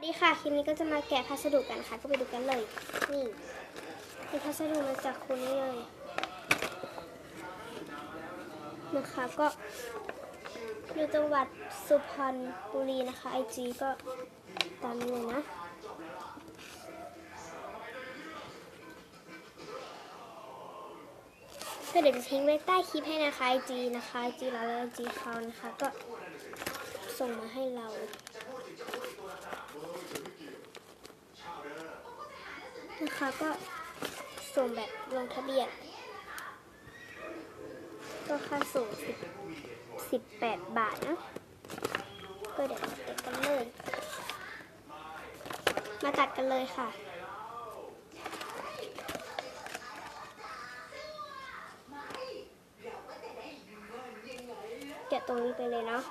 สวัสดีค่ะ คลิปนี้ก็จะมาแกะพัสดุกันค่ะ ก็ไปดูกันเลย นี่เป็นพัสดุมาจากคุณนี่เลยนะคะก็อยู่จังหวัดสุพรรณบุรีนะคะไอจีก็ตามนี้เลยนะ ก็เดี๋ยวจะทิ้งไว้ใต้คลิปให้นะคะไอจีนะคะไอจีเราและไอจีเขานะคะก็ส่งมาให้เรา นะคะก็ส่งแบบลงทะเบียน ก็ค่าส่งสิบสิบแปดบาทนะ ก็เดี๋ยวมาเก็บกันเลย มาตัดกันเลยค่ะแกะตรงนี้ไปเลยเนาะ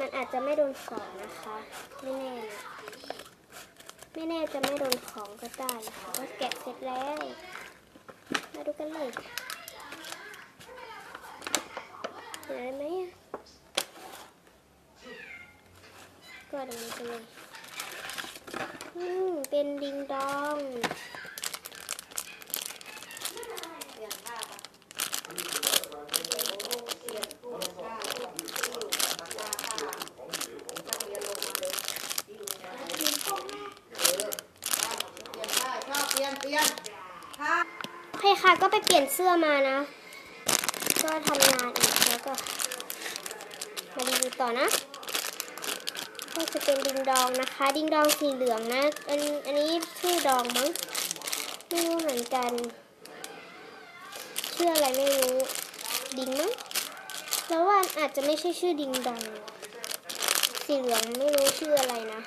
มันอาจจะไม่โดนของนะคะ ไม่แน่นะไม่แน่จะไม่โดนของก็ได้นะคะก็แกะเสร็จแล้ว มาดูกันเลยเห็นไรไหมก็ดำเนินไปเลย อืม เป็นดิงดอง เปลี่ยนเปลี่ยนค่ะ โอเคค่ะ ก็ไปเปลี่ยนเสื้อมานะ ก็ทำงานอีกแล้วก็ มารีวิวต่อนะ ก็จะเป็นดิงดองนะคะ ดิงดองสีเหลืองนะ อันอันนี้ชื่อดองมั้ง ไม่รู้เหมือนกัน ชื่ออะไรไม่รู้ ดิงมั้งแล้วว่าอาจจะไม่ใช่ชื่อดิงดอง สีเหลืองไม่รู้ชื่ออะไรนะ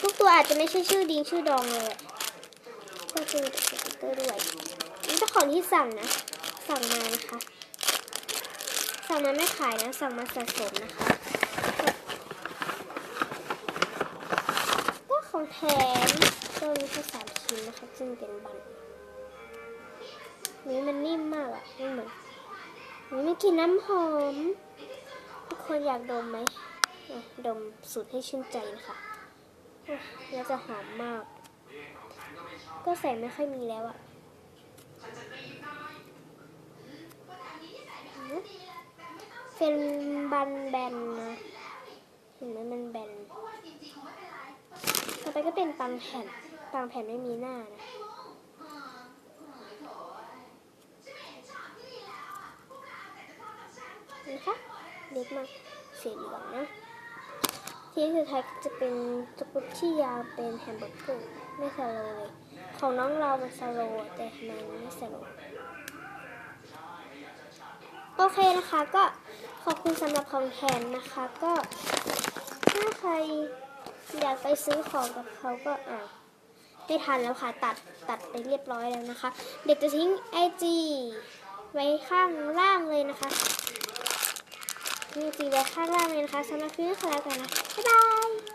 ทุกตัวอาจจะไม่ใช่ชื่อดิงชื่อดองเลย อะก็คือสติกเกอร์ด้วยนี่เจ้าของที่สั่งนะ สั่งมานะคะ สั่งมาไม่ขายนะ สั่งมาสะสมนะคะ ก็ของแถมก็มีแค่สามชิ้นนะคะซึ่งเป็นบันนี่มันนิ่มมากอะไม่เหมือนนี่ไม่กลินน้ำหอม ทุกคนอยากดมไหม ดมสูตรให้ชื่นใจนะคะอะแล้วจะหอมมาก ก็ใส่ไม่ค่อยมีแล้วอะเป็นบันแบนนะเห็นไหมมันแบนต่อไปก็เป็นปังแผ่นปังแผ่นไม่มีหน้านะนะคะเล็กมากสีเหลืองนะ ที่สุดท้ายก็จะเป็นสกุตที่ยาวเป็นแฮมเบอร์เกอร์ไม่สโลว์เลย ของน้องเรามันสโลว์แต่ทำไมมันไม่สโลว์โอเคนะคะก็ขอบคุณสำหรับของแถมนะคะก็ถ้าใครอยากไปซื้อของกับเขาก็อ่าไม่ทันแล้วค่ะตัดตัดไปเรียบร้อยแล้วนะคะ เด็กจะทิ้ง IG ไว้ข้างล่างเลยนะคะ นี่จีไว้ข้างล่างเลยนะคะสำหรับคลิปนี้ขอลาไปก่อนนะบ๊ายบาย